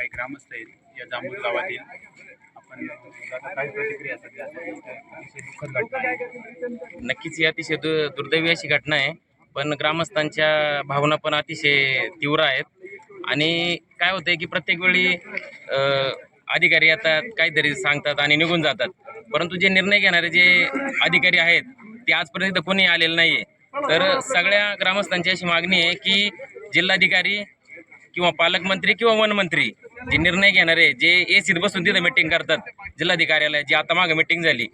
काही ग्रामस्थ आहेत या जांभूळ गावातील. आपण अ, काय प्रतिक्रिया सध्या अतिशय दुःखद घटना आहे. नक्कीच ही अतिशय दु दुर्दैवी अशी घटना आहे. पण ग्रामस्थांच्या भावना पण अतिशय तीव्र आहेत. आणि काय होतंय की प्रत्येक वेळी अ, अधिकारी येतात काहीतरी सांगतात आणि निघून जातात. परंतु जे निर्णय घेणारे जे अधिकारी आहेत ते आजपर्यंत इथं कोणी आलेलं नाही आहे तर सगळ्या ग्रामस्थांची अशी मागणी आहे की जिल्हाधिकारी किंवा पालकमंत्री किंवा वनमंत्री जे निर्णय घेणारे जे ए सीत बसून तिथं मिटिंग करतात जिल्हाधिकाऱ्याला जी आता मागं मिटिंग झाली.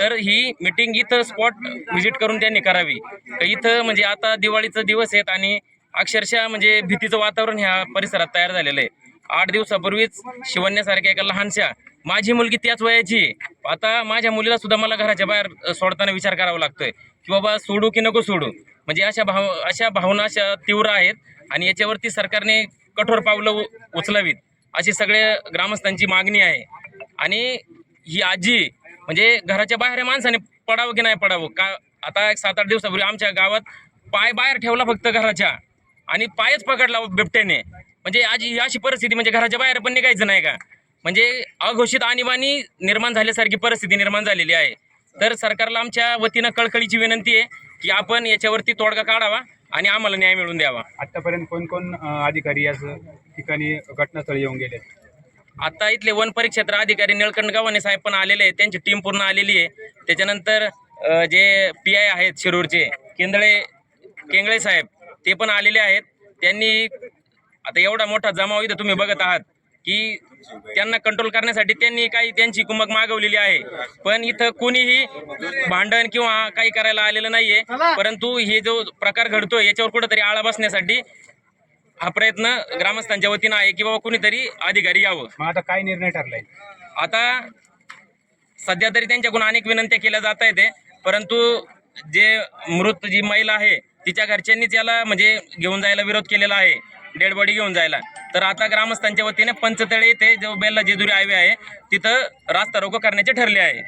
तर ही मिटिंग इथं स्पॉट व्हिजिट करून त्यांनी करावी. तर इथं म्हणजे आता दिवाळीचं दिवस आहेत आणि अक्षरशः म्हणजे भीतीचं वातावरण ह्या परिसरात तयार झालेलं आहे. आठ दिवसापूर्वीच शिवण्यासारख्या एका लहानशा माझी मुलगी त्याच वयाची आता माझ्या मुलीला सुद्धा मला घराच्या बाहेर सोडताना विचार करावा लागतोय. की बाबा सोडू की नको सोडू? म्हणजे अशा भाव अशा भावना अशा तीव्र आहेत आणि याच्यावरती सरकारने कठोर पावलं उ- उचलावीत. अशी सगळ्या ग्रामस्थांची मागणी आहे. आणि ही आजी म्हणजे घराच्या बाहेर या माणसाने पडावं की नाही पडावं? का आता एक सात आठ दिवसापूर्वी आमच्या गावात पाय बाहेर ठेवला फक्त घराच्या. आणि पायच पकडला बिबट्याने. म्हणजे आज ही अशी परिस्थिती म्हणजे घराच्या बाहेर पण निघायचं नाही का? म्हणजे अघोषित आणीबाणी निर्माण झाल्यासारखी परिस्थिती निर्माण झालेली आहे. तर सरकारला आमच्या वतीनं कळकळीची विनंती आहे की आपण याच्यावरती तोडगा काढावा. आणि आम्हाला न्याय मिळवून द्यावा. आतापर्यंत कोण कोण अ, अधिकारी याच ठिकाणी घटनास्थळी येऊन गेले आता इथले वन परिक्षेत्र अधिकारी निळकंठ गव्हाणे साहेब पण आलेले आहेत. त्यांची टीम पूर्ण आलेली आहे. त्याच्यानंतर जे पी आय आहेत शिरूरचे केंदळे केंगळे साहेब ते पण आलेले आहेत. त्यांनी आता एवढा मोठा जमाव इथं तुम्ही बघत आहात. की त्यांना कंट्रोल करण्यासाठी त्यांनी काही त्यांची कुमक मागवलेली आहे. पण इथं कोणीही भांडण किंवा काही करायला आलेलं नाहीये. परंतु हे जो प्रकार घडतोय याच्यावर कुठेतरी आळा बसण्यासाठी हा प्रयत्न ग्रामस्थांच्या वतीनं आहे की बाबा कुणीतरी अधिकारी यावं. मग आता काय निर्णय ठरलाय? आता सध्या तरी त्यांच्याकडून अनेक विनंत्या केल्या जात आहेत. परंतु जे मृत जी महिला आहे तिच्या घरच्यांनीच याला म्हणजे घेऊन जायला विरोध केलेला आहे. डेड बॉडी घेऊन जायला. तर आता ग्रामस्थांच्या वतीने पंचतळे येथे जो बेल्ला जेजुरी हायवे आहे तिथं रास्ता रोको करण्याचे ठरले आहे.